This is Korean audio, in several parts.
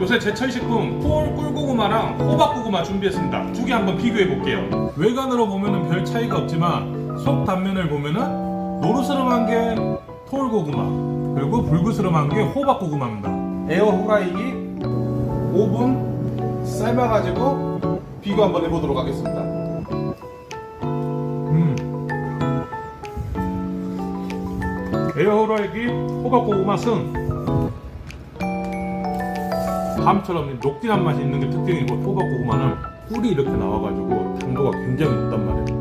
요새 제철 식품 폴 꿀고구마랑 호박고구마 준비했습니다. 두 개 한번 비교해 볼게요. 외관으로 보면은 별 차이가 없지만 속 단면을 보면은 노르스름한 게 톨고구마 그리고 불그스름한 게 호박고구마입니다. 에어 후라이기 5분 삶아가지고 비교 한번 해보도록 하겠습니다. 음. 에어 후라이기 호박고구마 승 밤처럼 녹진한 맛이 있는 게 특징이고 호박고구마는 꿀이 이렇게 나와가지고 당도가 굉장히 높단 말이에요.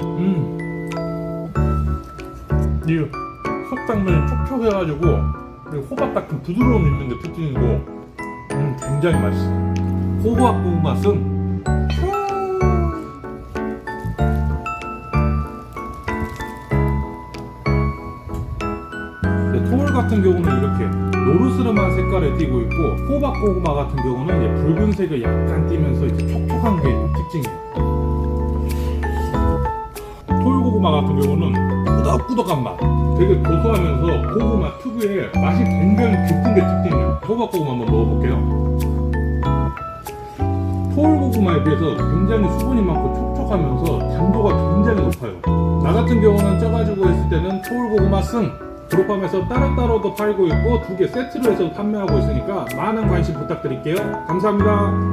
음, 이 속당면이 촉촉해가지고 호박 같은 부드러움이 있는 게 특징이고, 음, 굉장히 맛있어. 호박 고구마 승. 토물 같은 경우는 이렇게 노르스름한 색깔을 띠고 있고 호박 고구마 같은 경우는 이제 붉은색을 약간 띠면서 이제 촉촉한 게 특징이에요. 톨고구마 같은 경우는 꾸덕꾸덕한 맛, 되게 고소하면서 고구마 특유의 맛이 굉장히 깊은 게 특징이에요. 호박 고구마 한번 먹어볼게요. 톨고구마에 비해서 굉장히 수분이 많고 촉촉하면서 당도가 굉장히 높아요. 나 같은 경우는 쪄가지고 했을 때는 톨고구마 승 그룹팜에서 따로따로도 팔고 있고 두 개 세트로 해서 판매하고 있으니까 많은 관심 부탁드릴게요. 감사합니다.